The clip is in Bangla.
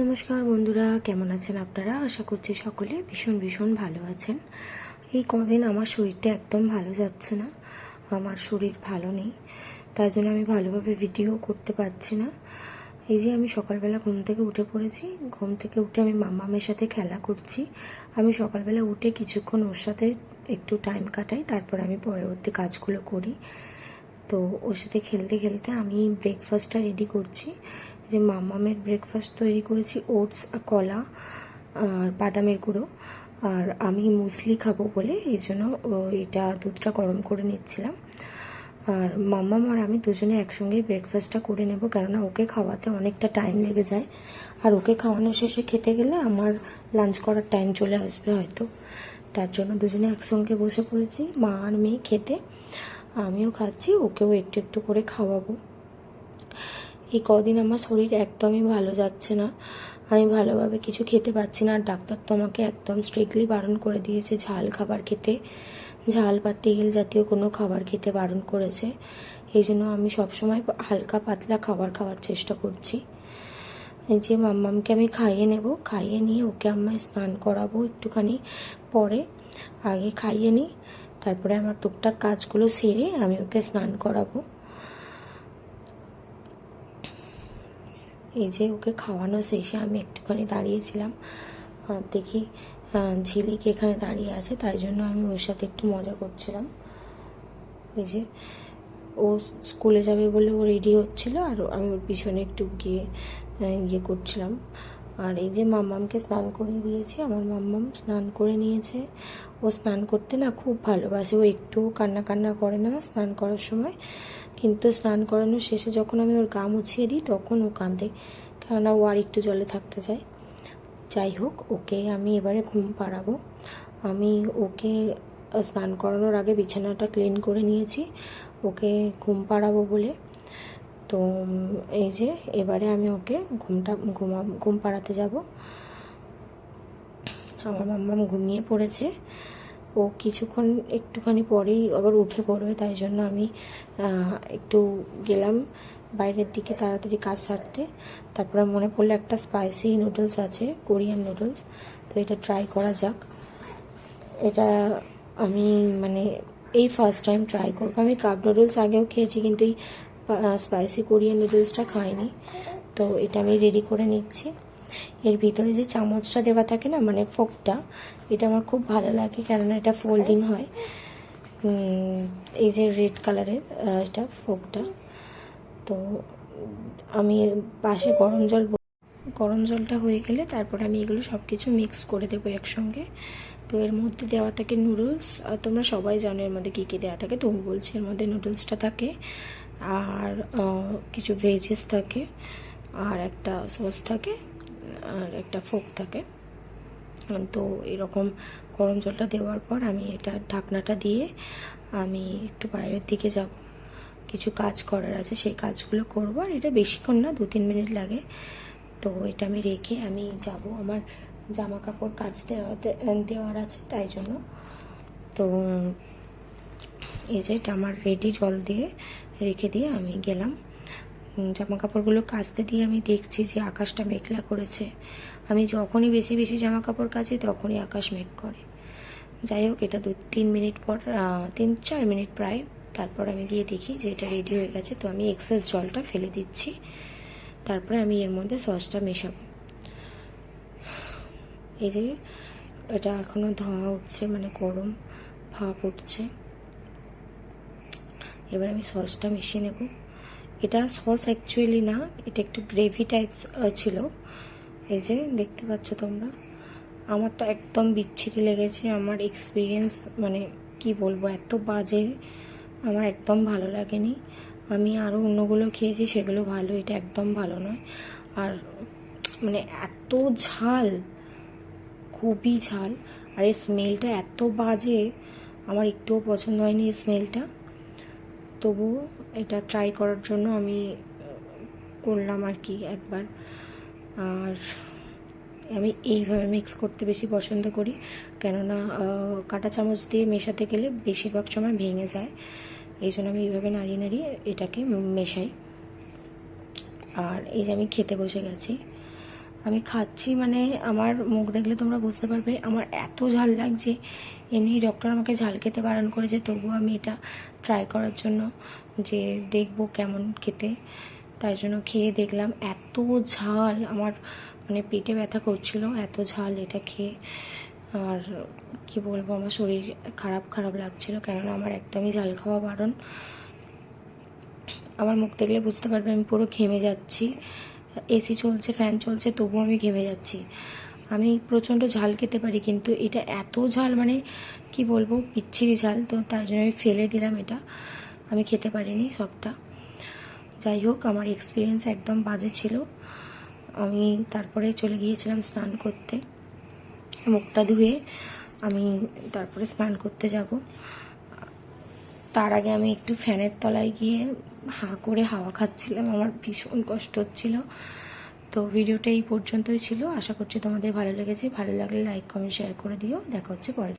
নমস্কার বন্ধুরা, কেমন আছেন আপনারা? আশা করছি সকলে ভীষণ ভীষণ ভালো আছেন। এই কদিন আমার শরীরটা একদম ভালো যাচ্ছে না, আমার শরীর ভালো নেই তাই জন্য আমি ভালোভাবে ভিডিও করতে পারছি না। এই যে আমি সকালবেলা ঘুম থেকে উঠে পড়েছি, ঘুম থেকে উঠে আমি মামামের সাথে খেলা করছি। আমি সকালবেলা উঠে কিছুক্ষণ ওর সাথে একটু টাইম কাটাই, তারপর আমি পরবর্তী কাজগুলো করি। তো ওর সাথে খেলতে খেলতে আমি ব্রেকফাস্টটা রেডি করছি। যে মামামের ব্রেকফাস্ট তৈরি করেছি, ওটস, কলা আর বাদামের গুঁড়ো। আর আমি মুসলি খাব বলে এই জন্য এটা দুধটা গরম করে নিচ্ছিলাম। আর মাম্মাম আর আমি দুজনে একসঙ্গে ব্রেকফাস্টটা করে নেব, কেননা ওকে খাওয়াতে অনেকটা টাইম লেগে যায়। আর ওকে খাওয়ানো শেষে খেতে গেলে আমার লাঞ্চ করার টাইম চলে আসবে হয়তো। তার জন্য দুজনে একসঙ্গে বসে পড়েছি, মা আর মেয়ে খেতে। আমিও খাচ্ছি, ওকেও একটু একটু করে খাওয়াবো। এই কদিন আমার শরীর একদমই ভালো যাচ্ছে না। আমি ভালোভাবে কিছু খেতে পারছি না। আর ডাক্তার তো আমাকে একদম স্ট্রিক্টলি বারণ করে দিয়েছে, ঝাল খাবার খেতে। ঝাল বা তেল জাতীয় কোনো খাবার খেতে বারণ করেছে। এই জন্য আমি সবসময় হালকা পাতলা খাবার খাওয়ার চেষ্টা করছি। এই যে মাম্মামকে আমি খাইয়ে নেব। খাইয়ে নিয়ে ওকে আমায় স্নান করাবো একটুখানি পরে। আগে খাইয়ে নিই, তারপরে আমার টুকটাক কাজগুলো সেরে আমি ওকে স্নান করাবো। এই যে ওকে খাওয়ানো শেষে আমি একটুখানি দাঁড়িয়েছিলাম। দেখি ঝিলিক এখানে দাঁড়িয়ে আছে, তাই জন্য আমি ওর সাথে একটু মজা করছিলাম। এই যে, ও স্কুলে যাবে বলে ও রেডি হচ্ছিল, আর আমি ওর পিছনে একটু গিয়ে ইয়ে করছিলাম। আর এই যে মাম্মামকে স্নান করে দিয়েছি, আমার মাম্মাম স্নান করে নিয়েছে। ও স্নান করতে না খুব ভালোবাসে, ও একটুও কান্না কান্না করে না স্নান করার সময়। কিন্তু স্নান করানোর শেষে যখন আমি ওর গা মুছিয়ে দিই, তখন ও কাঁদে, কেননা ও আর একটু জলে থাকতে চায়। যাই হোক, ওকে আমি এবারে ঘুম পাড়াবো। আমি ওকে স্নান করানোর আগে বিছানাটা ক্লিন করে নিয়েছি। ওকে ঘুম পাড়াবো বলে। তো এই যে এবারে আমি ওকে ঘুমটা, ঘুমা, ঘুম পাড়াতে যাব। আমার মাম্মাম ঘুমিয়ে পড়েছে। ও কিছুক্ষণ, একটুখানি পরেই আবার উঠে পড়বে, তাই জন্য আমি একটু গেলাম বাইরের দিকে তাড়াতাড়ি কাজ সারতে। তারপরে মনে পড়ল একটা স্পাইসি নুডলস আছে, কোরিয়ান নুডলস তো এটা ট্রাই করা যাক। এটা আমি মানে এই ফার্স্ট টাইম ট্রাই করব। আমি কাপ নুডলস আগেও খেয়েছি, কিন্তু এই স্পাইসি কোরিয়ান নুডলসটা খাইনি। তো এটা আমি রেডি করে নিচ্ছি। এর ভিতরে যে চামচটা দেওয়া থাকে না মানে ফোকটা, এটা আমার খুব ভালো লাগে কেননা এটা ফোল্ডিং হয়। এই যে রেড কালারের এটা ফোকটা। তো আমি পাশে গরম জল গরম জলটা হয়ে গেলে তারপর আমি এগুলো সব কিছু মিক্স করে দেবো একসঙ্গে। তো এর মধ্যে দেওয়া থাকে নুডলস তোমরা সবাই জানো এর মধ্যে কী কী দেওয়া থাকে। তবু বলছি এর মধ্যে নুডলসটা থাকে। আর কিছু ভেজেস থাকে, আর একটা সস থাকে, আর একটা ফোক থাকে। তো এরকম গরম জলটা দেওয়ার পর আমি এটা ঢাকনাটা দিয়ে আমি একটু বাইরের দিকে যাব। কিছু কাজ করার আছে, সেই কাজগুলো করব। আর এটা বেশিক্ষণ না দু তিন মিনিট লাগে। তো এটা আমি রেখে আমি যাব। আমার জামা কাপড় কাচ দেওয়াতে দেওয়ার আছে তাই জন্য। তো এই যে এটা আমার রেডি জল দিয়ে রেখে দিয়ে আমি গেলাম। জামা কাপড়গুলো কাচতে দিয়ে আমি দেখছি যে আকাশটা মেঘলা করেছে। আমি যখনই বেশি বেশি জামা কাপড় কাচি, তখনই আকাশ মেঘ করে। যাই হোক, এটা দু, তিন মিনিট পর তিন, চার মিনিট প্রায়। তারপর আমি গিয়ে দেখি যে এটা রেডি হয়ে গেছে। তো আমি এক্সেস জলটা ফেলে দিচ্ছি। তারপরে আমি এর মধ্যে সসটা মেশাবো। এই যে, এটা এখনও ধোঁয়া উঠছে মানে গরম ভাপ উঠছে। এবার আমি সসটা মিশিয়ে নেব। এটা সস অ্যাকচুয়ালি না, এটা একটু গ্রেভি টাইপ ছিল। এই যে দেখতে পাচ্ছ তোমরা। আমার তো একদম বিচ্ছিরি লেগেছে। আমার এক্সপিরিয়েন্স মানে কি বলব, এত বাজে, আমার একদম ভালো লাগেনি। আমি আরও অন্যগুলো খেয়েছি, সেগুলো ভালো, এটা একদম ভালো নয়। আর মানে এত ঝাল, খুবই ঝাল। আর এই স্মেলটা এত বাজে, আমার একটুও পছন্দ হয়নি এই স্মেলটা তবুও এটা ট্রাই করার জন্য আমি করলাম আর কি একবার। আর আমি এইভাবে মিক্স করতে বেশি পছন্দ করি। কেননা কাঁটা চামচ দিয়ে মেশাতে গেলে বেশিরভাগ সময় ভেঙে যায়। এই জন্য আমি এইভাবে নাড়িয়ে নাড়িয়ে এটাকে মেশাই। আর এই যে আমি খেতে বসে গেছি। আমি খাচ্ছি মানে আমার মুখ দেখলে তোমরা বুঝতে পারবে, আমার এত ঝাল লাগছে। এমনি ডক্টর আমাকে ঝাল খেতে বারণ করেছে, তবুও আমি এটা ট্রাই করার জন্য যে দেখব কেমন খেতে। তাই জন্য খেয়ে দেখলাম, এত ঝাল, আমার মানে পেটে ব্যথা করছিল, এত ঝাল এটা খেয়ে। আর কি বলব, আমার শরীর খারাপ খারাপ লাগছিল, কেননা আমার একদমই ঝাল খাওয়া বারণ। আমার মুখ দেখলে বুঝতে পারবে, আমি পুরো ঘেমে যাচ্ছি। এসি চলছে ফ্যান চলছে, তবুও আমি ঘেমে যাচ্ছি। আমি প্রচণ্ড ঝাল খেতে পারি, কিন্তু এটা এত ঝাল মানে কি বলব, বিচ্ছিরি ঝাল, তো তাই জন্য আমি ফেলে দিলাম এটা। আমি খেতে পারিনি সবটা। যাই হোক, আমার এক্সপিরিয়েন্স একদম বাজে ছিল। আমি তারপরে চলে গিয়েছিলাম স্নান করতে। মুখটা ধুয়ে আমি তারপরে স্নান করতে যাব। তার আগে আমি একটু ফ্যানের তলায় গিয়ে হাঁ করে হাওয়া খাচ্ছিলাম, আমার ভীষণ কষ্ট হচ্ছিল। তো ভিডিওটা এই পর্যন্তই ছিল। আশা করছি তোমাদের ভালো লেগেছে। ভালো লাগলে লাইক কমেন্ট শেয়ার করে দিও। দেখা হচ্ছে পরে।